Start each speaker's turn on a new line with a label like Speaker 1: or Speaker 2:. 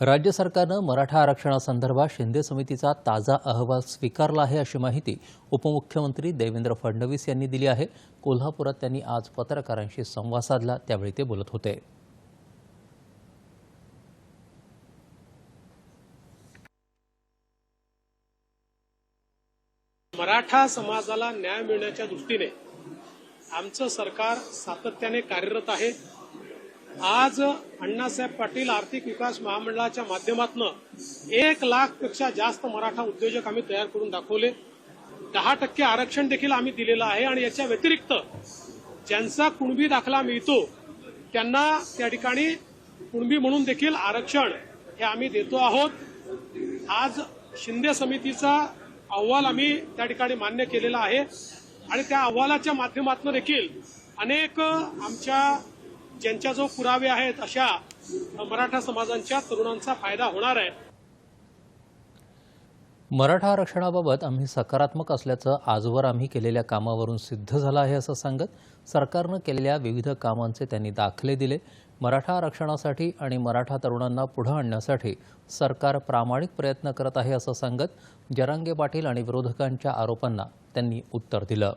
Speaker 1: राज्य सरकारनं मराठा आरक्षणासंदर्भात शिंदे समितीचा ताजा अहवाल स्वीकारला आहे अशी माहिती उपमुख्यमंत्री देवेंद्र फडणवीस यांनी दिली आहे. कोल्हापुरात त्यांनी आज पत्रकारांशी संवाद साधला. त्यावेळी ते बोलत होते.
Speaker 2: मराठा समाजाला न्याय मिळण्याच्या दृष्टीने आमचं सरकार सातत्याने कार्यरत आहे. आज अण्णासाहेब पाटील आर्थिक विकास महामंडळाच्या माध्यमातून एक लाखपेक्षा जास्त मराठा उद्योजक आम्ही तयार करून दाखवले. दहा टक्के आरक्षण देखील आम्ही दिलेलं आहे आणि याच्या व्यतिरिक्त ज्यांचा कुणबी दाखला मिळतो त्यांना त्या ठिकाणी कुणबी म्हणून देखील आरक्षण हे आम्ही देतो आहोत. आज शिंदे समितीचा अहवाल आम्ही त्या ठिकाणी मान्य केलेला आहे. आणि त्या अहवालाच्या माध्यमातून देखील अनेक आमच्या ज्यांच्या जो पुरावे आहेत अशा मराठा समाजांच्या तरुणांचा फायदा होणार आहे.
Speaker 1: मराठा आरक्षणाबाबत आम्ही सकारात्मक असल्याचं आजवर आम्ही केलेल्या कामावरून सिद्ध झालं आहे असं सांगत सरकारनं केलेल्या विविध कामांचे त्यांनी दाखले दिले. मराठा आरक्षणासाठी आणि मराठा तरुणांना पुढं आणण्यासाठी सरकार प्रामाणिक प्रयत्न करत आहे असं सांगत जरांगे पाटील आणि विरोधकांच्या आरोपांना त्यांनी उत्तर दिलं.